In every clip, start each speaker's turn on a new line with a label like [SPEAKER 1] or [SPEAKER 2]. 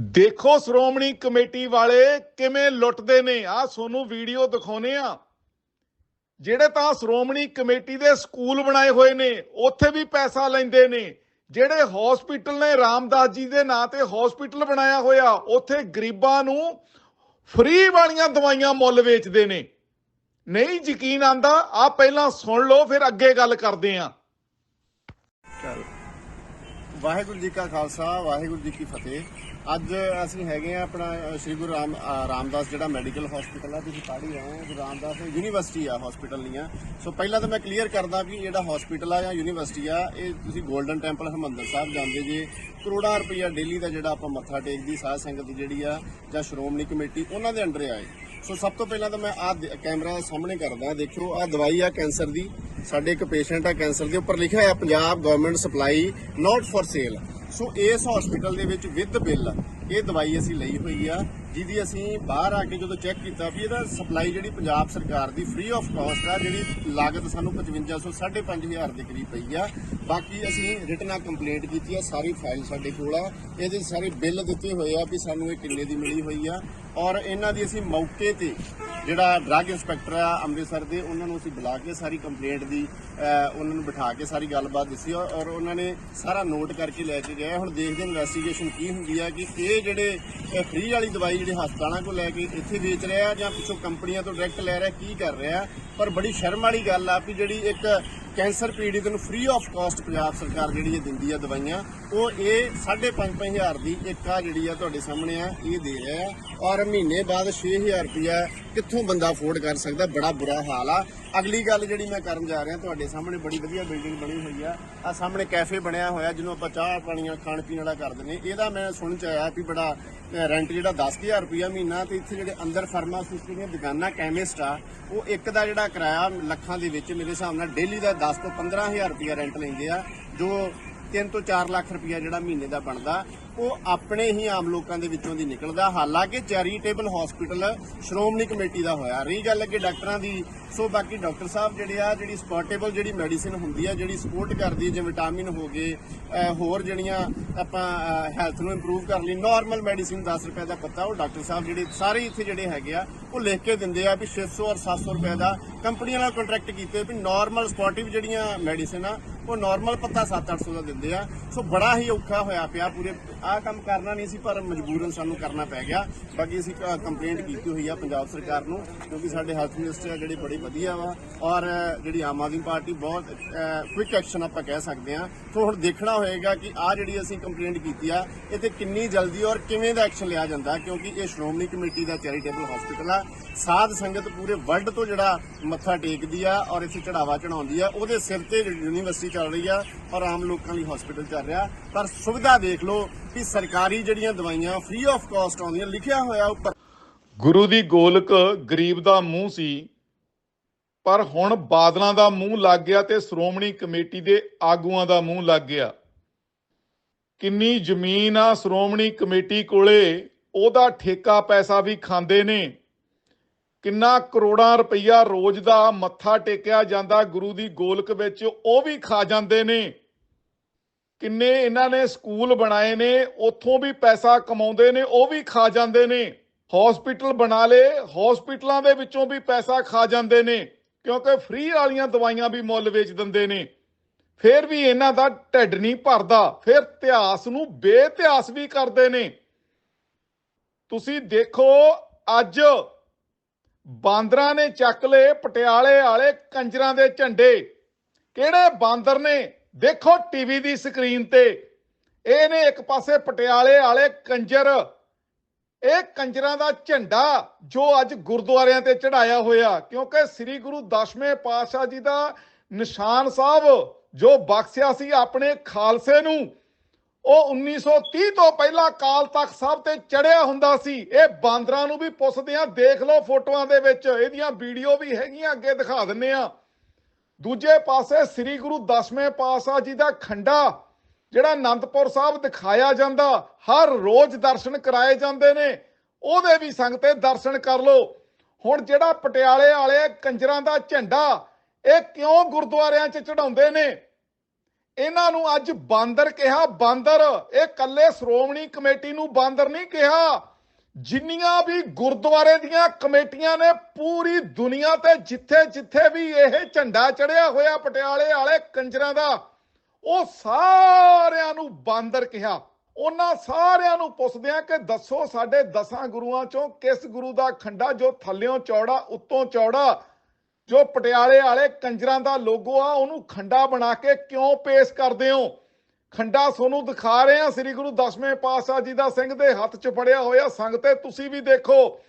[SPEAKER 1] ਦੇਖੋ ਸ਼੍ਰੋਮਣੀ ਕਮੇਟੀ ਵਾਲੇ ਕਿਵੇਂ ਲੁੱਟਦੇ ਨੇ। ਆ ਤੁਹਾਨੂੰ ਵੀਡੀਓ ਦਿਖਾਉਨੇ ਆ ਜਿਹੜੇ ਤਾਂ ਸ਼੍ਰੋਮਣੀ ਕਮੇਟੀ ਦੇ ਸਕੂਲ ਬਣਾਏ ਹੋਏ ਨੇ, ਉੱਥੇ ਵੀ ਪੈਸਾ ਲੈਂਦੇ ਨੇ। ਜਿਹੜੇ ਹਸਪੀਟਲ ਨੇ, ਰਾਮਦਾਸ ਜੀ ਦੇ ਨਾਂ ਤੇ ਹਸਪੀਟਲ ਬਣਾਇਆ ਹੋਇਆ, ਉੱਥੇ ਗਰੀਬਾਂ ਨੂੰ ਫ੍ਰੀ ਵਾਲੀਆਂ ਦਵਾਈਆਂ ਮੁੱਲ ਵੇਚਦੇ ਨੇ। ਨਹੀਂ ਯਕੀਨ ਆਂਦਾ ਆ ਪਹਿਲਾਂ ਸੁਣ ਲਓ, ਫਿਰ ਅੱਗੇ ਗੱਲ ਕਰਦੇ ਆਂ
[SPEAKER 2] ਵਾਹਿਗੁਰੂ ਜੀ ਕਾ ਖਾਲਸਾ, ਵਾਹਿਗੁਰੂ ਜੀ ਕੀ ਫਤਿਹ। ਅੱਜ ਅਸੀਂ ਹੈਗੇ ਆ ਆਪਣਾ ਸ੍ਰੀ ਗੁਰੂ ਰਾਮ ਰਾਮਦਾਸ ਜਿਹੜਾ ਮੈਡੀਕਲ ਹਸਪੀਟਲ ਆ, ਤੁਸੀਂ ਪੜ੍ਹ ਹੀ ਰਹੇ ਹੋ, ਗੁਰੂ ਰਾਮਦਾਸ ਯੂਨੀਵਰਸਿਟੀ ਆ ਹਸਪੀਟਲ ਨਹੀਂ ਆ ਸੋ ਪਹਿਲਾਂ ਤਾਂ ਮੈਂ ਕਲੀਅਰ ਕਰਦਾ ਵੀ ਜਿਹੜਾ ਹਸਪੀਟਲ ਆ ਜਾਂ ਯੂਨੀਵਰਸਿਟੀ ਆ, ਇਹ ਤੁਸੀਂ 골ਡਨ ਟੈਂਪਲ ਹਰਮੰਦਰ ਸਾਹਿਬ ਜਾਂਦੇ ਜੇ, ਕਰੋੜਾਂ ਰੁਪਈਆ ਡੇਲੀ ਦਾ ਜਿਹੜਾ ਆਪਾਂ ਮੱਥਾ ਟੇਕਦੀ, ਸਾਧ ਸੰਗਤ ਜਿਹੜੀ ਆ, ਜਾਂ ਸ਼੍ਰੋਮਣੀ ਕਮੇਟੀ, ਉਹਨਾਂ ਦੇ ਅੰਡਰ ਆਏ ਸੋ ਸਭ ਤੋਂ ਪਹਿਲਾਂ ਤਾਂ ਮੈਂ ਆ ਕੈਮਰਾ ਸਾਹਮਣੇ ਕਰਦਾ, ਦੇਖਿਓ ਆ ਦਵਾਈ ਆ ਕੈਂਸਰ ਦੀ। ਸਾਡੇ ਇੱਕ ਪੇਸ਼ੈਂਟ ਆ ਕੈਂਸਰ ਦੇ, ਉੱਪਰ ਲਿਖਿਆ ਹੋਇਆ Punjab government supply not for sale so ਇਸ ਹਸਪੀਟਲ ਦੇ ਵਿੱਚ ਵਿਦ ਬਿੱਲ ਇਹ ਦਵਾਈ ਅਸੀਂ ਲਈ ਹੋਈ ਆ, ਜਿਹਦੀ ਅਸੀਂ ਬਾਹਰ ਆ ਕੇ ਜਦੋਂ ਚੈੱਕ ਕੀਤਾ ਵੀ ਇਹਦਾ ਸਪਲਾਈ ਜਿਹੜੀ ਪੰਜਾਬ ਸਰਕਾਰ ਦੀ ਫ੍ਰੀ ਆਫ ਕਾਸਟ ਆ, ਜਿਹੜੀ ਲਾਗਤ ਸਾਨੂੰ 5500 5500 ਦੇ ਕਰੀਬ ਪਈ ਆ। ਬਾਕੀ ਅਸੀਂ ਰਿਟਨਾ ਕੰਪਲੇਂਟ ਕੀਤੀ ਆ, ਸਾਰੀ ਫਾਈਲ ਸਾਡੇ ਕੋਲ ਆ। ਇਹਦੇ ਸਾਰੇ ਬਿੱਲ ਦਿੱਤੇ ਹੋਏ ਆ ਵੀ ਸਾਨੂੰ ਇਹ ਕਿੰਨੇ ਦੀ ਮਿਲੀ ਹੋਈ ਆ। ਔਰ ਇਹਨਾਂ ਦੀ ਅਸੀਂ ਮੌਕੇ ਤੇ ਜਿਹੜਾ ਡਰੱਗ ਇੰਸਪੈਕਟਰ ਆ ਅੰਮ੍ਰਿਤਸਰ ਦੇ, ਉਹਨਾਂ ਨੂੰ ਅਸੀਂ ਬੁਲਾ ਕੇ ਸਾਰੀ ਕੰਪਲੇਂਟ ਦੀ ਉਹਨਾਂ ਨੂੰ ਬਿਠਾ ਕੇ ਸਾਰੀ ਗੱਲਬਾਤ ਦੱਸੀ ਔਰ ਔਰ ਉਹਨਾਂ ਨੇ ਸਾਰਾ ਨੋਟ ਕਰਕੇ ਲੈ ਕੇ ਗਏ। ਹੁਣ ਦੇਖਦੇ ਇਨਵੈਸਟੀਗੇਸ਼ਨ ਕੀ ਹੁੰਦੀ ਆ ਕਿ ਇਹ ਜਿਹੜੇ ਫ੍ਰੀ ਵਾਲੀ ਦਵਾਈ ਜਿਹੜੇ ਹਸਪਤਾਲਾਂ ਕੋਲ ਲੈ ਕੇ ਇੱਥੇ ਵੇਚ ਰਿਹਾ ਜਾਂ ਪਿੱਛੋਂ ਕੰਪਨੀਆਂ ਤੋਂ ਡਾਇਰੈਕਟ ਲੈ ਰਿਹਾ, ਕੀ ਕਰ ਰਿਹਾ? ਪਰ ਬੜੀ ਸ਼ਰਮ ਵਾਲੀ ਗੱਲ ਆ ਵੀ ਜਿਹੜੀ ਇੱਕ ਕੈਂਸਰ ਪੀੜਿਤ ਨੂੰ ਫ੍ਰੀ ਆਫ ਕਾਸਟ ਪੰਜਾਬ ਸਰਕਾਰ ਜਿਹੜੀ ਇਹ ਦਿੰਦੀ ਆ ਦਵਾਈਆਂ ਉਹ ਇਹ 5.5000 ਦੀ ਇੱਕ ਆ ਜਿਹੜੀ ਆ ਤੁਹਾਡੇ ਸਾਹਮਣੇ ਆ, ਇਹ ਦੇ ਰਿਹਾ ਆ ਔਰ ਮਹੀਨੇ ਬਾਅਦ 6000 ਰੁਪਇਆ ਕਿੱਥੋਂ ਬੰਦਾ ਅਫੋਰਡ ਕਰ ਸਕਦਾ, ਬੜਾ ਬੁਰਾ ਹਾਲ ਆ। ਅਗਲੀ ਗੱਲ ਜਿਹੜੀ ਮੈਂ ਕਰਨ ਜਾ ਰਿਹਾ, ਤੁਹਾਡੇ ਸਾਹਮਣੇ ਬੜੀ ਵਧੀਆ ਬਿਲਡਿੰਗ ਬਣੀ ਹੋਈ ਆ। ਆ ਸਾਹਮਣੇ ਕੈਫੇ ਬਣਿਆ ਹੋਇਆ, ਜਿਹਨੂੰ ਆਪਾਂ ਚਾਹ ਪਾਣੀਆਂ, ਖਾਣ ਪੀਣ ਵਾਲਾ ਕਰਦੇ ਨੇ ਇਹਦਾ ਮੈਂ ਸੁਣ ਚ ਆਇਆ ਵੀ ਬੜਾ ਰੈਂਟ ਜਿਹੜਾ 10000 ਰੁਪਇਆ ਮਹੀਨਾ ਤੇ ਇੱਥੇ ਜਿਹੜੇ ਅੰਦਰ ਫਾਰਮਾਸਿਸਟ ਦੀਆਂ ਦੁਕਾਨਾਂ ਕੈਮਿਸਟ ਆ, ਉਹ ਇੱਕ ਦਾ ਜਿਹੜਾ ਕਿਰਾਇਆ ਲੱਖਾਂ ਦੇ ਵਿੱਚ ਮੇਰੇ ਹਿਸਾਬ ਨਾਲ ਡੇਲੀ ਦਾ 10 ਤੋਂ 15000 ਰੁਪਇਆ ਰੈਂਟ ਲੈਂਦੇ ਆ, ਜੋ 3 ਤੋਂ 4 ਲੱਖ ਰੁਪਇਆ ਜਿਹੜਾ ਮਹੀਨੇ ਦਾ ਬਣਦਾ, ਉਹ ਆਪਣੇ ਹੀ ਆਮ ਲੋਕਾਂ ਦੇ ਵਿੱਚੋਂ ਦੀ ਨਿਕਲਦਾ। ਹਾਲਾਂਕਿ ਚੈਰੀਟੇਬਲ ਹਸਪੀਟਲ ਸ਼੍ਰੋਮਣੀ ਕਮੇਟੀ ਦਾ ਹੋਇਆ। ਰਹੀ ਗੱਲ ਅੱਗੇ ਡਾਕਟਰਾਂ ਦੀ, ਸੋ ਬਾਕੀ ਡਾਕਟਰ ਸਾਹਿਬ ਜਿਹੜੇ ਆ, ਜਿਹੜੀ ਸਪੋਰਟੇਬਲ ਜਿਹੜੀ ਮੈਡੀਸਿਨ ਹੁੰਦੀ ਆ, ਜਿਹੜੀ ਸਪੋਰਟ ਕਰਦੀ ਹੈ ਜਿਵੇਂ ਵਿਟਾਮਿਨ ਹੋ ਗਏ ਹੋਰ ਜਿਹੜੀਆਂ ਆਪਾਂ ਹੈਲਥ ਨੂੰ ਇੰਪਰੂਵ ਕਰਨ ਲਈ ਨਾਰਮਲ ਮੈਡੀਸਿਨ 10 ਰੁਪਏ ਦਾ ਪੱਤਾ, ਉਹ ਡਾਕਟਰ ਸਾਹਿਬ ਜਿਹੜੇ ਸਾਰੇ ਇੱਥੇ ਜਿਹੜੇ ਹੈਗੇ ਆ, ਉਹ ਲਿਖ ਕੇ ਦਿੰਦੇ ਆ ਵੀ 600 ਔਰ 700 ਰੁਪਏ ਦਾ ਕੰਪਨੀਆਂ ਨਾਲ ਕੰਟਰੈਕਟ ਕੀਤੇ ਵੀ ਨਾਰਮਲ ਸਪੋਰਟਿਵ ਜਿਹੜੀਆਂ ਮੈਡੀਸਿਨ ਆ ਉਹ ਨਾਰਮਲ ਪੱਤਾ 7-800 ਦਾ ਦਿੰਦੇ ਆ। ਸੋ ਬੜਾ ਹੀ ਔਖਾ ਹੋਇਆ ਪਿਆ ਪੂਰੇ ਆਹ ਕੰਮ ਕਰਨਾ ਨਹੀਂ ਸੀ, ਪਰ ਮਜਬੂਰਨ ਸਾਨੂੰ ਕਰਨਾ ਪੈ ਗਿਆ। ਬਾਕੀ ਅਸੀਂ ਕੰਪਲੇਂਟ ਕੀਤੀ ਹੋਈ ਆ ਪੰਜਾਬ ਸਰਕਾਰ ਨੂੰ, ਕਿਉਂਕਿ ਸਾਡੇ ਹੈਲਥ ਮਿਨਿਸਟਰ ਜਿਹੜੇ ਬੜੇ ਵਧੀਆ ਵਾ, ਔਰ ਜਿਹੜੀ ਆਮ ਆਦਮੀ ਪਾਰਟੀ ਬਹੁਤ ਕੁਇਕ ਐਕਸ਼ਨ ਆਪਾਂ ਕਹਿ ਸਕਦੇ ਆ। ਸੋ ਹੁਣ ਦੇਖਣਾ ਹੋਏਗਾ ਕਿ ਆ ਜਿਹੜੀ ਅਸੀਂ ਕੰਪਲੇਂਟ ਕੀਤੀ ਆ ਇਹ ਤੇ ਕਿੰਨੀ ਜਲਦੀ ਔਰ ਕਿਵੇਂ ਦਾ ਐਕਸ਼ਨ ਲਿਆ ਜਾਂਦਾ, ਕਿਉਂਕਿ ਇਹ ਸ਼੍ਰੋਮਣੀ ਕਮੇਟੀ ਦਾ ਚੈਰੀਟੇਬਲ ਹਸਪੀਟਲ ਆ। ਸਾਧ ਸੰਗਤ ਪੂਰੇ ਵਰਲਡ ਤੋਂ ਜਿਹੜਾ ਮੱਥਾ ਟੇਕਦੀ ਆ ਔਰ ਇੱਥੇ ਚੜਾਵਾ ਚੜਾਉਂਦੀ ਆ, ਉਹਦੇ ਸਿਰ ਤੇ ਯੂਨੀਵਰਸਿਟੀ ਚੱਲ ਰਹੀ ਆ ਔਰ ਆਮ ਲੋਕਾਂ ਲਈ ਹਸਪੀਟਲ ਚੱਲ ਰਿਹਾ। ਪਰ ਸੁਵਿਧਾ ਦੇਖ ਲਓ ਕਿ ਸਰਕਾਰੀ ਜਿਹੜੀਆਂ ਦਵਾਈਆਂ ਫ੍ਰੀ ਆਫ ਕਾਸਟ ਆਉਂਦੀਆਂ, ਲਿਖਿਆ ਹੋਇਆ ਉੱਪਰ।
[SPEAKER 1] ਗੁਰੂ ਦੀ ਗੋਲਕ ਗਰੀਬ ਦਾ ਮੂੰਹ ਸੀ, ਪਰ ਹੁਣ ਬਾਦਲਾਂ ਦਾ ਮੂੰਹ ਲੱਗ ਗਿਆ ਤੇ ਸ਼੍ਰੋਮਣੀ ਕਮੇਟੀ ਦੇ ਆਗੂਆਂ ਦਾ ਮੂੰਹ ਲੱਗ ਗਿਆ। ਕਿੰਨੀ ਜ਼ਮੀਨ ਆ ਸ਼੍ਰੋਮਣੀ ਕਮੇਟੀ ਕੋਲੇ, ਉਹਦਾ ਠੇਕਾ ਪੈਸਾ ਵੀ ਖਾਂਦੇ ਨੇ। ਕਿੰਨਾ ਕਰੋੜਾਂ ਰੁਪਈਆ ਰੋਜ਼ ਦਾ ਮੱਥਾ ਟੇਕਿਆ ਜਾਂਦਾ ਗੁਰੂ ਦੀ ਗੋਲਕ ਵਿੱਚ, ਉਹ ਵੀ ਖਾ ਜਾਂਦੇ ਨੇ। ਕਿੰਨੇ ਇਹਨਾਂ ਨੇ ਸਕੂਲ ਬਣਾਏ ਨੇ, ਉੱਥੋਂ ਵੀ ਪੈਸਾ ਕਮਾਉਂਦੇ ਨੇ, ਉਹ ਵੀ ਖਾ ਜਾਂਦੇ ਨੇ। ਹਸਪੀਟਲ ਬਣਾ ਲੇ ਹਸਪੀਟਲਾਂ ਦੇ ਵਿੱਚੋਂ ਵੀ ਪੈਸਾ ਖਾ ਜਾਂਦੇ ਨੇ, ਕਿਉਂਕਿ ਫ੍ਰੀ ਵਾਲੀਆਂ ਦਵਾਈਆਂ ਵੀ ਮੁੱਲ ਵੇਚ ਦਿੰਦੇ ਨੇ। ਫਿਰ ਵੀ ਇਹਨਾਂ ਦਾ ਢਿੱਡ ਨਹੀਂ ਭਰਦਾ, ਫਿਰ ਇਤਿਹਾਸ ਨੂੰ ਬੇਇਤਿਹਾਸ ਵੀ ਕਰਦੇ ਨੇ। ਤੁਸੀਂ ਦੇਖੋ, ਅੱਜ ਬਾਂਦਰਾਂ ਨੇ ਚੱਕ ਲਏ ਪਟਿਆਲੇ ਵਾਲੇ ਕੰਜਰਾਂ ਦੇ ਝੰਡੇ। ਕਿਹੜੇ ਬਾਂਦਰ ਨੇ? ਦੇਖੋ ਟੀਵੀ ਦੀ ਸਕਰੀਨ ਤੇ ਇਹਨੇ ਇੱਕ ਪਾਸੇ ਪਟਿਆਲੇ ਵਾਲੇ ਕੰਜਰ, ਇਹ ਕੰਜਰਾਂ ਦਾ ਝੰਡਾ ਜੋ ਅੱਜ ਗੁਰਦੁਆਰਿਆਂ ਤੇ ਚੜਾਇਆ ਹੋਇਆ, ਕਿਉਂਕਿ ਸ੍ਰੀ ਗੁਰੂ ਦਸ਼ਵੇਂ ਪਾਤਸ਼ਾਹ ਜੀ ਦਾ ਨਿਸ਼ਾਨ ਸਾਹਿਬ, ਜੋ ਬਖਸ਼ਿਆ ਸੀ ਆਪਣੇ ਖਾਲਸੇ ਨੂੰ, ਉਹ 1930 ਤੋਂ ਪਹਿਲਾਂ ਕਾਲ ਤੱਕ ਸਭ ਤੇ ਚੜਿਆ ਹੁੰਦਾ ਸੀ। ਇਹ ਬਾਂਦਰਾਂ ਨੂੰ ਵੀ ਪੁੱਛਦੇ ਆ, ਦੇਖ ਲਓ ਫੋਟੋਆਂ ਦੇ ਵਿੱਚ, ਇਹਦੀਆਂ ਵੀਡੀਓ ਵੀ ਹੈਗੀਆਂ, ਅੱਗੇ ਦਿਖਾ ਦਿੰਨੇ ਆ। ਦੂਜੇ ਪਾਸੇ ਸ੍ਰੀ ਗੁਰੂ ਦਸਵੇਂ ਪਾਤਸ਼ਾਹ ਜੀ ਦਾ ਖੰਡਾ, ਜਿਹੜਾ ਅਨੰਦਪੁਰ ਸਾਹਿਬ ਦਿਖਾਇਆ ਜਾਂਦਾ, ਹਰ ਰੋਜ਼ ਦਰਸ਼ਨ ਕਰਾਏ ਜਾਂਦੇ ਨੇ। ਉਹਦੇ ਵੀ ਸੰਗਤੇ ਦਰਸ਼ਨ ਕਰ ਲਓ। ਹੁਣ ਜਿਹੜਾ ਪਟਿਆਲੇ ਵਾਲੇ ਕੰਜਰਾਂ ਦਾ ਝੰਡਾ, ਇਹ ਕਿਉਂ ਗੁਰਦੁਆਰਿਆਂ 'ਚ ਚੜਾਉਂਦੇ ਨੇ? ਇਹਨਾਂ ਨੂੰ ਅੱਜ ਬਾਂਦਰ ਕਿਹਾ, ਬਾਂਦਰ, ਇਹ ਕੱਲੇ ਸ਼੍ਰੋਮਣੀ ਕਮੇਟੀ ਨੂੰ ਬਾਂਦਰ ਨਹੀਂ ਕਿਹਾ। ਜਿੰਨੀਆਂ ਵੀ ਗੁਰਦੁਆਰੇ ਦੀਆਂ ਕਮੇਟੀਆਂ ਨੇ ਪੂਰੀ ਦੁਨੀਆ ਤੇ ਜਿੱਥੇ ਜਿੱਥੇ ਵੀ ਇਹ ਝੰਡਾ ਚੜਿਆ ਹੋਇਆ ਪਟਿਆਲੇ ਵਾਲੇ ਕੰਜਰਾਂ ਦਾ, ਉਹ ਸਾਰਿਆਂ ਨੂੰ ਬਾਂਦਰ ਕਿਹਾ। ਉਹਨਾਂ ਸਾਰਿਆਂ ਨੂੰ ਪੁੱਛਦੇ ਆ ਕਿ ਦੱਸੋ ਸਾਡੇ ਦਸਾਂ ਗੁਰੂਆਂ ਚੋਂ ਕਿਸ ਗੁਰੂ ਦਾ ਖੰਡਾ ਜੋ ਥੱਲਿਓਂ ਚੌੜਾ, ਉੱਤੋਂ ਚੌੜਾ, ਜੋ ਪਟਿਆਲੇ ਵਾਲੇ ਕੰਜਰਾਂ ਦਾ ਲੋਗੋ ਆ, ਉਹਨੂੰ ਖੰਡਾ ਬਣਾ ਕੇ ਕਿਉਂ ਪੇਸ਼ ਕਰਦੇ ਹੋ? ਖੰਡਾ ਸੋਨੂੰ ਦਿਖਾ ਰਹੇ ਹਾਂ। ਸ੍ਰੀ ਗੁਰੂ ਦਸਵੇਂ ਪਾਤਸ਼ਾਹ ਜੀ ਦਾ ਸਿੰਘ ਦੇ ਹੱਥ 'ਚ ਫੜਿਆ ਹੋਇਆ ਸੰਗ ਤੁਸੀਂ ਵੀ ਦੇਖੋ,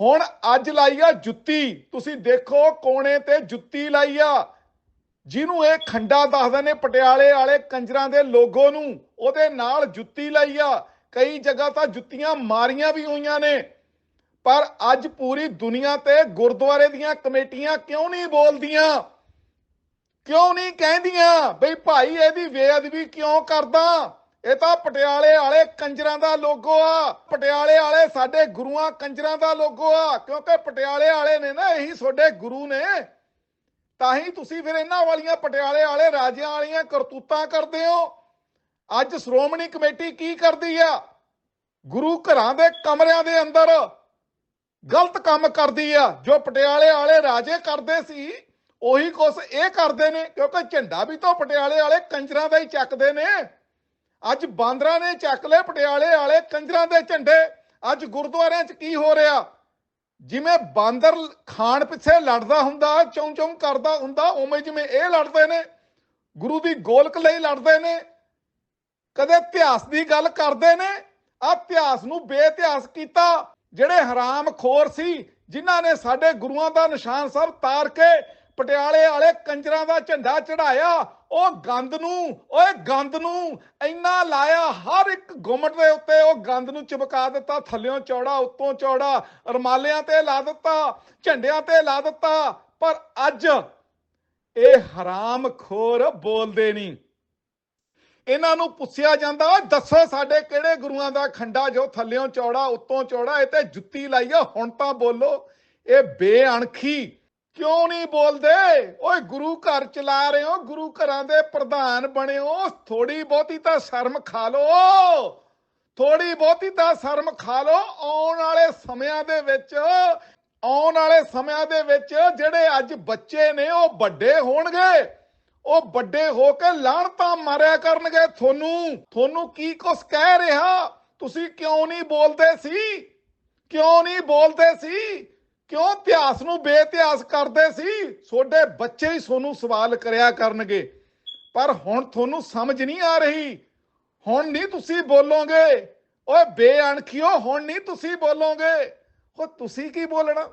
[SPEAKER 1] ਹੁਣ ਅੱਜ ਲਾਈ ਆ ਜੁੱਤੀ। ਤੁਸੀਂ ਦੇਖੋ ਕੋਣੇ ਤੇ ਜੁੱਤੀ ਲਾਈ ਆ। ਜਿਹਨੂੰ ਇਹ ਖੰਡਾ ਦੱਸਦੇ ਨੇ ਪਟਿਆਲੇ ਵਾਲੇ ਕੰਜਰਾਂ ਦੇ ਲੋਗੋ ਨੂੰ, ਉਹਦੇ ਨਾਲ ਜੁੱਤੀ ਲਾਈ ਆ। ਕਈ ਜਗ੍ਹਾ ਤਾਂ ਜੁੱਤੀਆਂ ਮਾਰੀਆਂ ਵੀ ਹੋਈਆਂ ਨੇ। ਪਰ ਅੱਜ ਪੂਰੀ ਦੁਨੀਆ ਤੇ ਗੁਰਦੁਆਰੇ ਦੀਆਂ ਕਮੇਟੀਆਂ ਕਿਉਂ ਨਹੀਂ ਬੋਲਦੀਆਂ? ਕਿਉਂ ਨਹੀਂ ਕਹਿੰਦੀਆਂ? ਬਈ ਭਾਈ, ਇਹਦੀ ਬੇਅਦਬੀ ਕਿਉਂ ਕਰਦਾ? ਇਹ ਤਾਂ ਪਟਿਆਲੇ ਵਾਲੇ ਕੰਜਰਾਂ ਦਾ ਲੋਗੋ ਆ। ਪਟਿਆਲੇ ਵਾਲੇ ਸਾਡੇ ਗੁਰੂਆਂ ਕੰਜਰਾਂ ਦਾ ਲੋਗੋ ਆ। ਕਿਉਂਕਿ ਪਟਿਆਲੇ ਵਾਲੇ ਨੇ ਨਾ, ਇਹੀ ਤੁਹਾਡੇ ਗੁਰੂ ਨੇ। ਤਾਂ ਹੀ ਤੁਸੀਂ ਫਿਰ ਇਹਨਾਂ ਵਾਲੀਆਂ ਪਟਿਆਲੇ ਵਾਲੇ ਰਾਜਿਆਂ ਵਾਲੀਆਂ ਕਰਤੂਤਾਂ ਕਰਦੇ ਹੋ। ਅੱਜ ਸ਼੍ਰੋਮਣੀ ਕਮੇਟੀ ਕੀ ਕਰਦੀ ਆ? ਗੁਰੂ ਘਰਾਂ ਦੇ ਕਮਰਿਆਂ ਦੇ ਅੰਦਰ ਗਲਤ ਕੰਮ ਕਰਦੀ ਆ। ਜੋ ਪਟਿਆਲੇ ਵਾਲੇ ਰਾਜੇ ਕਰਦੇ ਸੀ ਉਹੀ ਕੁਛ ਇਹ ਕਰਦੇ ਨੇ, ਕਿਉਂਕਿ ਝੰਡਾ ਵੀ ਤਾਂ ਪਟਿਆਲੇ ਵਾਲੇ ਕੰਜਰਾਂ ਦਾ ਹੀ ਚੱਕਦੇ ਨੇ। ਅੱਜ ਬਾਂਦਰਾਂ ਨੇ ਚੱਕ ਲਏ ਪਟਿਆਲੇ ਵਾਲੇ ਕੰਜਰਾਂ ਦੇ ਝੰਡੇ। ਅੱਜ ਗੁਰਦੁਆਰਿਆਂ 'ਚ ਕੀ ਹੋ ਰਿਹਾ? ਜਿਵੇਂ ਬਾਂਦਰ ਖਾਣ ਪਿੱਛੇ ਲੜਦਾ ਹੁੰਦਾ, ਚੌਂ ਚੌਂ ਕਰਦਾ ਹੁੰਦਾ, ਉਵੇਂ ਜਿਵੇਂ ਇਹ ਲੜਦੇ ਨੇ। ਗੁਰੂ ਦੀ ਗੋਲਕ ਲਈ ਲੜਦੇ ਨੇ। ਕਦੇ ਇਤਿਹਾਸ ਦੀ ਗੱਲ ਕਰਦੇ ਨੇ। ਆ ਇਤਿਹਾਸ ਨੂੰ ਬੇਇਤਿਹਾਸ ਕੀਤਾ। ਜਿਹੜੇ ਹਰਾਮ ਖੋਰ ਸੀ, ਜਿਨ੍ਹਾਂ ਨੇ ਸਾਡੇ ਗੁਰੂਆਂ ਦਾ ਨਿਸ਼ਾਨ ਸਾਹਿਬ ਤਾਰ ਕੇ ਪਟਿਆਲੇ ਵਾਲੇ ਕੰਜਰਾਂ ਦਾ ਝੰਡਾ ਚੜਾਇਆ ਉਹ ਗੰਦ ਨੂੰ, ਓਏ ਗੰਦ ਨੂੰ ਇੰਨਾ ਲਾਇਆ, ਹਰ ਇੱਕ ਗੁੰਮਟ ਦੇ ਉੱਤੇ ਉਹ ਗੰਦ ਨੂੰ ਚਿਪਕਾ ਦਿੱਤਾ, ਥੱਲਿਓਂ ਚੌੜਾ, ਉੱਤੋਂ ਚੌੜਾ, ਰਮਾਲਿਆਂ ਤੇ ਲਾ ਦਿੱਤਾ, ਝੰਡਿਆਂ ਤੇ ਲਾ ਦਿੱਤਾ, ਪਰ ਅੱਜ ਇਹ ਹਰਾਮ ਖੋਰ ਬੋਲਦੇ ਨਹੀਂ। ਇਹਨਾਂ ਨੂੰ ਪੁੱਛਿਆ ਜਾਂਦਾ, "ਓਏ ਦੱਸੋ ਸਾਡੇ ਕਿਹੜੇ ਗੁਰੂਆਂ ਦਾ ਖੰਡਾ ਜੋ ਥੱਲਿਓਂ ਚੌੜਾ, ਉੱਤੋਂ ਚੌੜਾ, ਇਹ ਤੇ ਜੁੱਤੀ ਲਾਈ ਆ, ਹੁਣ ਤਾਂ ਬੋਲੋ, ਇਹ ਬੇਅਣਖੀ ਕਿਉਂ ਨਹੀਂ ਬੋਲਦੇ? ਓਏ ਗੁਰੂ ਘਰ ਚਲਾ ਰਹੇ ਹੋ, ਗੁਰੂ ਘਰਾਂ ਦੇ ਪ੍ਰਧਾਨ ਬਣੇ ਹੋ ਥੋੜੀ ਬਹੁਤੀ ਤਾਂ ਸ਼ਰਮ ਖਾ ਲੋ ਥੋੜੀ ਬਹੁਤੀ ਤਾਂ ਸ਼ਰਮ ਖਾ ਲੋ ਆਉਣ ਵਾਲੇ ਸਮਿਆਂ ਦੇ ਵਿੱਚ, ਆਉਣ ਵਾਲੇ ਸਮਿਆਂ ਦੇ ਵਿੱਚ ਜਿਹੜੇ ਅੱਜ ਬੱਚੇ ਨੇ, ਉਹ ਵੱਡੇ ਹੋਣਗੇ। ਉਹ ਵੱਡੇ ਹੋ ਕੇ ਲਾਹਣਤਾਂ ਮਾਰਿਆ ਕਰਨਗੇ ਤੁਹਾਨੂੰ। ਤੁਹਾਨੂੰ ਕੀ ਕੁਛ ਕਹਿ ਰਿਹਾ? ਤੁਸੀਂ ਕਿਉਂ ਨਹੀਂ ਬੋਲਦੇ ਸੀ? ਕਿਉਂ ਨਹੀਂ ਬੋਲਦੇ ਸੀ? ਕਿਉਂ ਇਤਿਹਾਸ ਨੂੰ ਬੇਇਤਿਹਾਸ ਕਰਦੇ ਸੀ? ਤੁਹਾਡੇ ਬੱਚੇ ਹੀ ਤੁਹਾਨੂੰ ਸਵਾਲ ਕਰਿਆ ਕਰਨਗੇ। ਪਰ ਹੁਣ ਤੁਹਾਨੂੰ ਸਮਝ ਨਹੀਂ ਆ ਰਹੀ। ਹੁਣ ਨਹੀਂ ਤੁਸੀਂ ਬੋਲੋਗੇ। ਓਏ ਬੇਅਣਖਿਓ, ਹੁਣ ਨਹੀਂ ਤੁਸੀਂ ਬੋਲੋਗੇ। ਉਹ ਤੁਸੀਂ ਕੀ ਬੋਲਣਾ?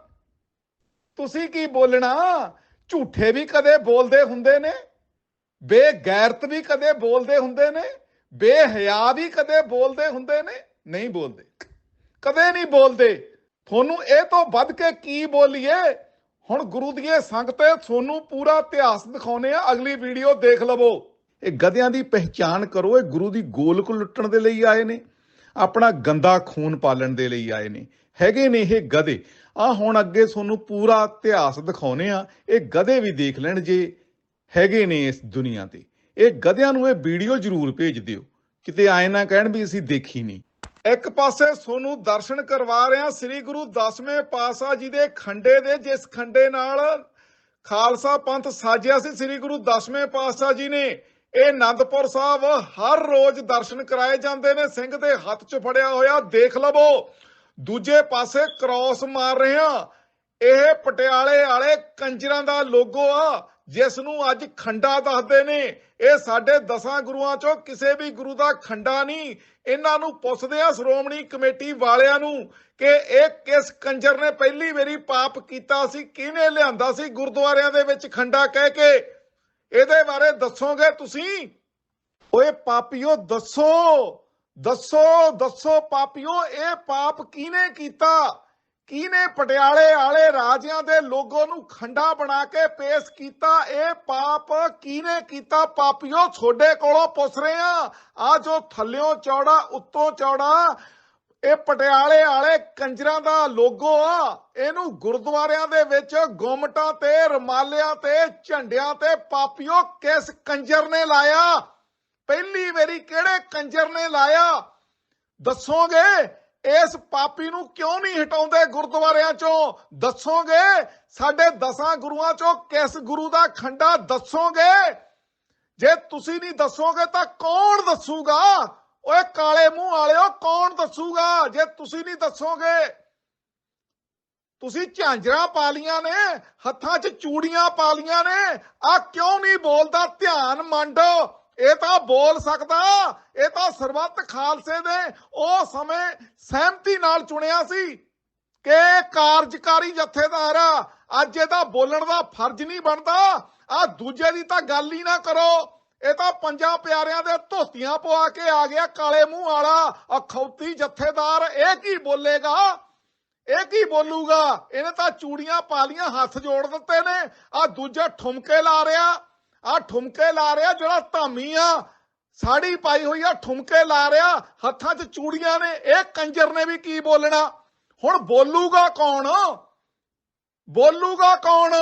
[SPEAKER 1] ਤੁਸੀਂ ਕੀ ਬੋਲਣਾ? ਝੂਠੇ ਵੀ ਕਦੇ ਬੋਲਦੇ ਹੁੰਦੇ ਨੇ। ਬੇਗੈਰਤ ਵੀ ਕਦੇ ਬੋਲਦੇ ਹੁੰਦੇ ਨੇ। ਬੇਹਿਆ ਵੀ ਕਦੇ ਬੋਲਦੇ ਹੁੰਦੇ ਨੇ। ਨਹੀਂ ਬੋਲਦੇ। ਕਦੇ ਨਹੀਂ ਬੋਲਦੇ। ਤੁਹਾਨੂੰ ਇਹ ਤੋਂ ਵੱਧ ਕੇ ਕੀ ਬੋਲੀਏ? ਹੁਣ ਗੁਰੂ ਦੀਆਂ ਸੰਗ ਤੁਹਾਨੂੰ ਪੂਰਾ ਇਤਿਹਾਸ ਦਿਖਾਉਨੇ ਆ। ਅਗਲੀ ਵੀਡੀਓ ਦੇਖ ਲਵੋ। ਇਹ ਗਧਿਆਂ ਦੀ ਪਹਿਚਾਣ ਕਰੋ। ਇਹ ਗੁਰੂ ਦੀ ਗੋਲਕ ਲੁੱਟਣ ਦੇ ਲਈ ਆਏ ਨੇ। ਆਪਣਾ ਗੰਦਾ ਖੂਨ ਪਾਲਣ ਦੇ ਲਈ ਆਏ ਨੇ। ਹੈਗੇ ਨੇ ਇਹ ਗਧੇ। ਆ ਹੁਣ ਅੱਗੇ ਤੁਹਾਨੂੰ ਪੂਰਾ ਇਤਿਹਾਸ ਦਿਖਾਉਨੇ ਆ। ਇਹ ਗਧੇ ਵੀ ਦੇਖ ਲੈਣ ਜੇ ਹੈਗੇ ਨੇ ਇਸ ਦੁਨੀਆ ਤੇ। ਇਹ ਗਧਿਆਂ ਨੂੰ ਇਹ ਵੀਡੀਓ ਜ਼ਰੂਰ ਭੇਜ ਦਿਓ। ਕਿਤੇ ਆਏ ਨਾ ਕਹਿਣ ਵੀ ਅਸੀਂ ਦੇਖੀ ਨਹੀਂ। ਇੱਕ ਪਾਸੇ ਤੁਹਾਨੂੰ ਦਰਸ਼ਨ ਕਰਵਾ ਰਿਹਾ ਸ੍ਰੀ ਗੁਰੂ ਦਸਵੇਂ ਪਾਤਸ਼ਾਹ ਜੀ ਦੇ ਖੰਡੇ ਦੇ, ਜਿਸ ਖੰਡੇ ਨਾਲ ਖਾਲਸਾ ਪੰਥ ਸਾਜਿਆ ਸੀ ਸ੍ਰੀ ਗੁਰੂ ਦਸਵੇਂ ਪਾਤਸ਼ਾਹ ਜੀ ਨੇ। ਇਹ ਆਨੰਦਪੁਰ ਸਾਹਿਬ ਹਰ ਰੋਜ਼ ਦਰਸ਼ਨ ਕਰਾਏ ਜਾਂਦੇ ਨੇ, ਸਿੰਘ ਦੇ ਹੱਥ 'ਚ ਫੜਿਆ ਹੋਇਆ, ਦੇਖ ਲਵੋ। ਦੂਜੇ ਪਾਸੇ ਕ੍ਰਾਸ ਮਾਰ ਰਹੇ ਇਹ ਪਟਿਆਲੇ ਵਾਲੇ ਕੰਜਰਾਂ ਦਾ ਲੋਗੋ ਆ, ਜਿਸ ਨੂੰ ਅੱਜ ਖੰਡਾ ਦੱਸਦੇ ਨੇ। ਇਹ ਸਾਡੇ ਦਸਾਂ ਗੁਰੂਆਂ ਚੋਂ ਕਿਸੇ ਵੀ ਗੁਰੂ ਦਾ ਖੰਡਾ ਨਹੀਂ ਇਹਨਾਂ ਨੂੰ ਪੁੱਛਦੇ ਆ ਸ਼੍ਰੋਮਣੀ ਕਮੇਟੀ ਵਾਲਿਆਂ ਨੂੰ ਕਿ ਇਹ ਕਿਸ ਕੰਜਰ ਨੇ ਪਹਿਲੀ ਵਾਰੀ ਪਾਪ ਕੀਤਾ ਸੀ, ਕਿਹਨੇ ਲਿਆਂਦਾ ਸੀ? ਗੁਰਦੁਆਰਿਆਂ ਦੇ ਵਿੱਚ ਖੰਡਾ ਕਹਿ ਕੇ ਇਹਦੇ ਬਾਰੇ ਦੱਸੋਗੇ ਤੁਸੀਂ? ਓਏ ਪਾਪੀਓ, ਦੱਸੋ ਦੱਸੋ ਦੱਸੋ ਪਾਪੀਓ, ਇਹ ਪਾਪ ਕਿਹਨੇ ਕੀਤਾ? ਕਿਹਨੇ ਪਟਿਆਲੇ ਵਾਲੇ ਰਾਜਿਆਂ ਦੇ ਲੋਗੋ ਨੂੰ ਖੰਡਾ ਬਣਾ ਕੇ ਪੇਸ਼ ਕੀਤਾ? ਇਹ ਪਾਪ ਕਿਹਨੇ ਕੀਤਾ? ਪਾਪੀਓ ਤੁਹਾਡੇ ਕੋਲੋਂ ਪੁੱਛ ਰਹੇ ਆ ਆ ਜੋ ਥੱਲਿਓਂ ਚੌੜਾ, ਉੱਤੋਂ ਚੌੜਾ, ਇਹ ਪਟਿਆਲੇ ਵਾਲੇ ਕੰਜਰਾਂ ਦਾ ਲੋਗੋ ਆ। ਇਹਨੂੰ ਗੁਰਦੁਆਰਿਆਂ ਦੇ ਵਿੱਚ ਗੁੰਮਟਾਂ ਤੇ, ਰਮਾਲਿਆਂ ਤੇ, ਝੰਡਿਆਂ ਤੇ ਪਾਪੀਓ ਕਿਸ ਕੰਜਰ ਨੇ ਲਾਇਆ? ਪਹਿਲੀ ਵਾਰੀ ਕਿਹੜੇ ਕੰਜਰ ਨੇ ਲਾਇਆ? ਦੱਸੋਗੇ? ਇਸ ਪਾਪੀ ਨੂੰ ਕਿਉਂ ਨਹੀਂ ਹਟਾਉਂਦੇ ਗੁਰਦੁਆਰਿਆਂ ਚੋਂ? ਦੱਸੋਗੇ? ਸਾਡੇ ਦਸਾਂ ਗੁਰੂਆਂ ਚੋਂ ਕਿਸ ਗੁਰੂ ਦਾ ਖੰਡਾ ਦੱਸੋਗੇ? ਜੇ ਤੁਸੀਂ ਨਹੀਂ ਦੱਸੋਗੇ ਤਾਂ ਕੌਣ ਦੱਸੂਗਾ? ਓਏ ਕਾਲੇ ਮੂੰਹ ਵਾਲਿਓ, ਕੌਣ ਦੱਸੂਗਾ? ਜੇ ਤੁਸੀਂ ਨਹੀਂ ਦੱਸੋਗੇ? ਤੁਸੀਂ ਝਾਂਜਰਾਂ ਪਾ ਲੀਆਂ ਨੇ, ਹੱਥਾਂ 'ਚ ਚੂੜੀਆਂ ਪਾ ਲੀਆਂ ਨੇ। ਆ ਕਿਉਂ ਨਹੀਂ ਬੋਲਦਾ? ਧਿਆਨ ਮੰਡੋ। ਇਹ ਤਾਂ ਬੋਲ ਸਕਦਾ, ਇਹ ਤਾਂ ਸਰਬੱਤ ਖਾਲਸੇ ਦੇ ਉਹ ਸਮੇਂ ਸਹਿਮਤੀ ਨਾਲ ਚੁਣਿਆ ਸੀ ਕਿ ਕਾਰਜਕਾਰੀ ਜਥੇਦਾਰ ਅੱਜ ਇਹਦਾ ਬੋਲਣ ਦਾ ਫਰਜ਼ ਨਹੀਂ ਬਣਦਾ। ਆ ਦੂਜੇ ਦੀ ਤਾਂ ਗੱਲ ਹੀ ਨਾ ਕਰੋ। ਇਹ ਤਾਂ ਪੰਜਾਂ ਪਿਆਰਿਆਂ ਦੇ ਧੋਤੀਆਂ ਪਵਾ ਕੇ ਆ ਗਿਆ ਕਾਲੇ ਮੂੰਹ ਵਾਲਾ, ਅਖੌਤੀ ਜਥੇਦਾਰ। ਇਹ ਕੀ ਬੋਲੇਗਾ? ਇਹ ਕੀ ਬੋਲੂਗਾ? ਇਹਨੇ ਤਾਂ ਚੂੜੀਆਂ ਪਾ ਲੀਆਂ, ਹੱਥ ਜੋੜ ਦਿੱਤੇ ਨੇ। ਆ ਦੂਜਾ ਠੁਮਕੇ ਲਾ ਰਿਹਾ। ਆ ਠੁਮਕੇ ਲਾ ਰਿਹਾ ਜਿਹੜਾ ਧਾਮੀ ਆ। ਸਾੜੀ ਪਾਈ ਹੋਈ ਆ, ਠੁਮਕੇ ਲਾ ਰਿਹਾ। ਹੱਥਾਂ 'ਚ ਚੂੜੀਆਂ ਨੇ, ਇਹ ਕੰਜਰ ਨੇ ਵੀ ਕੀ ਬੋਲਣਾ? ਹੁਣ ਬੋਲੂਗਾ ਕੌਣ? ਬੋਲੂਗਾ ਕੌਣ?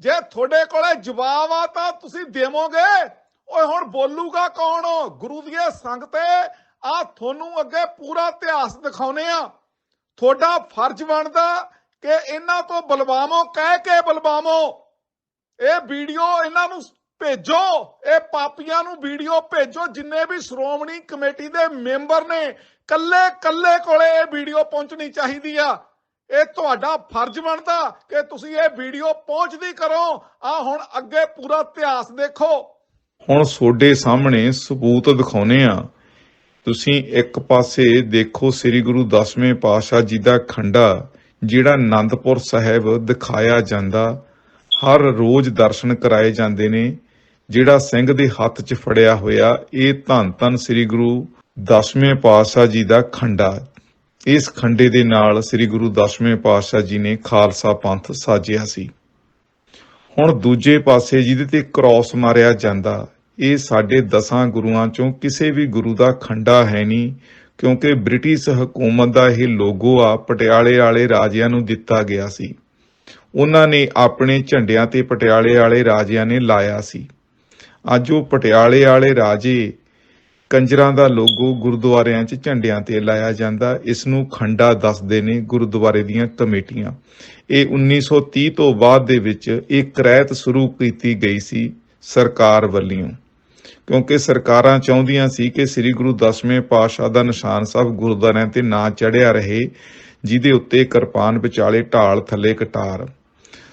[SPEAKER 1] ਜੇ ਤੁਹਾਡੇ ਕੋਲੇ ਜਵਾਬ ਆ ਤਾਂ ਤੁਸੀਂ ਦੇਵੋਗੇ। ਓਏ, ਹੁਣ ਬੋਲੂਗਾ ਕੌਣ? ਗੁਰੂ ਦੀਆਂ ਸੰਗ ਤੇ ਆ ਤੁਹਾਨੂੰ ਅੱਗੇ ਪੂਰਾ ਇਤਿਹਾਸ ਦਿਖਾਉਨੇ ਆ। ਤੁਹਾਡਾ ਫਰਜ਼ ਬਣਦਾ ਕਿ ਇਹਨਾਂ ਤੋਂ ਬਲਵਾਮੋ ਕਹਿ ਕੇ ਬਲਵਾਮੋ ਇਹ ਵੀਡੀਓ ਇਹਨਾਂ ਨੂੰ ਭੇਜੋ, ਇਹ ਪਾਪੀਆਂ ਨੂੰ ਵੀਡੀਓ ਭੇਜੋ, ਜਿੰਨੇ ਵੀ ਸ਼੍ਰੋਮਣੀ ਕਮੇਟੀ ਦੇ ਮੈਂਬਰ ਨੇ, ਕੱਲੇ ਕੱਲੇ ਕੋਲੇ ਇਹ ਵੀਡੀਓ ਪਹੁੰਚਣੀ ਚਾਹੀਦੀ ਆ। ਇਹ ਤੁਹਾਡਾ ਫਰਜ਼ ਬਣਦਾ ਕਿ ਤੁਸੀਂ ਇਹ ਵੀਡੀਓ ਪਹੁੰਚਦੀ ਕਰੋ। ਆ ਹੁਣ ਅੱਗੇ ਪੂਰਾ ਇਤਿਹਾਸ ਦੇਖੋ।
[SPEAKER 3] ਹੁਣ ਤੁਹਾਡੇ ਸਾਹਮਣੇ ਸਬੂਤ ਦਿਖਾਉਨੇ ਆ। ਤੁਸੀਂ ਇੱਕ ਪਾਸੇ ਦੇਖੋ ਸ੍ਰੀ ਗੁਰੂ ਦਸਵੇਂ ਪਾਤਸ਼ਾਹ ਜੀ ਦਾ ਖੰਡਾ, ਜਿਹੜਾ ਆਨੰਦਪੁਰ ਸਾਹਿਬ ਦਿਖਾਇਆ ਜਾਂਦਾ। ਹਰ ਰੋਜ਼ ਦਰਸ਼ਨ ਕਰਾਏ ਜਾਂਦੇ ਨੇ। ਜਿਹੜਾ ਸਿੰਘ ਦੇ ਹੱਥ 'ਚ ਫੜਿਆ ਹੋਇਆ ਇਹ ਧੰਨ ਧੰਨ ਸ੍ਰੀ ਗੁਰੂ ਦਸਵੇਂ ਪਾਤਸ਼ਾਹ ਜੀ ਦਾ ਖੰਡਾ ਇਸ ਖੰਡੇ ਦੇ ਨਾਲ ਸ੍ਰੀ ਗੁਰੂ ਦਸਵੇਂ ਪਾਤਸ਼ਾਹ ਜੀ ਨੇ ਖਾਲਸਾ ਪੰਥ ਸਾਜਿਆ ਸੀ। ਹੁਣ ਦੂਜੇ ਪਾਸੇ ਜਿਹਦੇ ਤੇ ਕ੍ਰਾਸ ਮਾਰਿਆ ਜਾਂਦਾ, ਇਹ ਸਾਡੇ ਦਸਾਂ ਗੁਰੂਆਂ ਚੋਂ ਕਿਸੇ ਵੀ ਗੁਰੂ ਦਾ ਖੰਡਾ ਹੈ ਨਹੀਂ, ਕਿਉਂਕਿ ਬ੍ਰਿਟਿਸ਼ ਹਕੂਮਤ ਦਾ ਇਹ ਲੋਗੋ ਆ ਪਟਿਆਲੇ ਵਾਲੇ ਰਾਜਿਆਂ ਨੂੰ ਦਿੱਤਾ ਗਿਆ ਸੀ। ਉਹਨਾਂ ਨੇ ਆਪਣੇ ਝੰਡਿਆਂ ਤੇ ਪਟਿਆਲੇ ਵਾਲੇ ਰਾਜਿਆਂ ਨੇ ਲਾਇਆ ਸੀ। ਅੱਜ ਉਹ ਪਟਿਆਲੇ ਵਾਲੇ ਰਾਜੇ ਕੰਜਰਾਂ ਦਾ ਲੋਗੋ ਗੁਰਦੁਆਰਿਆਂ 'ਚ ਝੰਡਿਆਂ ਤੇ ਲਾਇਆ ਜਾਂਦਾ। ਇਸ ਨੂੰ ਖੰਡਾ ਦੱਸਦੇ ਨੇ ਗੁਰਦੁਆਰੇ ਦੀਆਂ ਕਮੇਟੀਆਂ। ਇਹ 1930 ਤੋਂ ਬਾਅਦ ਦੇ ਵਿੱਚ ਇਹ ਕ੍ਰੈਤ ਸ਼ੁਰੂ ਕੀਤੀ ਗਈ ਸੀ ਸਰਕਾਰ ਵੱਲੋਂ। ਕਿਉਂਕਿ ਸਰਕਾਰਾਂ ਚਾਹੁੰਦੀਆਂ ਸੀ ਕਿ ਸ੍ਰੀ ਗੁਰੂ ਦਸਵੇਂ ਪਾਤਸ਼ਾਹ ਦਾ ਨਿਸ਼ਾਨ ਸਾਹਿਬ ਗੁਰਦੁਆਰਿਆਂ ਤੇ ਨਾ ਚੜਿਆ ਰਹੇ, ਜਿਹਦੇ ਉੱਤੇ ਕਿਰਪਾਨ ਵਿਚਾਲੇ ਢਾਲ ਥੱਲੇ ਕਟਾਰ।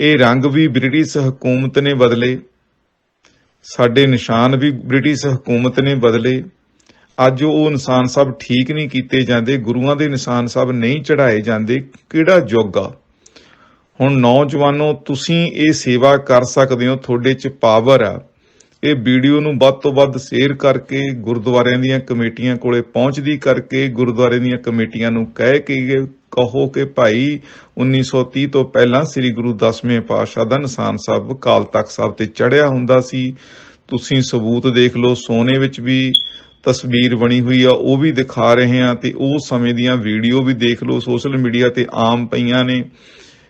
[SPEAKER 3] ਇਹ ਰੰਗ ਵੀ ਬ੍ਰਿਟਿਸ਼ ਹਕੂਮਤ ਨੇ ਬਦਲੇ। ਸਾਡੇ ਨਿਸ਼ਾਨ ਵੀ ਬ੍ਰਿਟਿਸ਼ ਹਕੂਮਤ ਨੇ ਬਦਲੇ। ਅੱਜ ਉਹ ਇਨਸਾਨ ਸਭ ਠੀਕ ਨਹੀਂ ਕੀਤੇ ਜਾਂਦੇ, ਗੁਰੂਆਂ ਦੇ ਨਿਸ਼ਾਨ ਸਭ ਨਹੀਂ ਚੜਾਏ ਜਾਂਦੇ, ਕਿਹੜਾ ਯੁੱਗ ਆ? ਹੁਣ ਨੌਜਵਾਨੋ, ਤੁਸੀਂ ਇਹ ਸੇਵਾ ਕਰ ਸਕਦੇ ਹੋ, ਤੁਹਾਡੇ 'ਚ ਪਾਵਰ ਆ। ਇਹ ਵੀਡੀਓ ਨੂੰ ਵੱਧ ਤੋਂ ਵੱਧ ਸ਼ੇਅਰ ਕਰਕੇ, ਗੁਰਦੁਆਰਿਆਂ ਦੀਆਂ ਕਮੇਟੀਆਂ ਕੋਲੇ ਪਹੁੰਚਦੀ ਕਰਕੇ ਗੁਰਦੁਆਰੇ ਦੀਆਂ ਕਮੇਟੀਆਂ ਨੂੰ ਕਹਿ ਕੇ ਕਹੋ ਕਿ ਭਾਈ 1930 ਤੋਂ ਪਹਿਲਾਂ ਸ੍ਰੀ ਗੁਰੂ ਦਸਵੇਂ ਪਾਤਸ਼ਾਹ ਦਾ ਨਿਸ਼ਾਨ ਸਾਹਿਬ ਕਾਲ ਤਖਤ ਸਾਹਿਬ ਤੇ ਚੜਿਆ ਹੁੰਦਾ ਸੀ। ਤੁਸੀਂ ਸਬੂਤ ਦੇਖ ਲਓ, ਸੋਨੇ ਵਿੱਚ ਵੀ ਤਸਵੀਰ ਬਣੀ ਹੋਈ ਆ, ਉਹ ਵੀ ਦਿਖਾ ਰਹੇ ਆ ਤੇ ਉਹ ਸਮੇਂ ਦੀਆਂ ਵੀਡੀਓ ਵੀ ਦੇਖ ਲਓ, ਸੋਸ਼ਲ ਮੀਡੀਆ ਤੇ ਆਮ ਪਈਆਂ ਨੇ।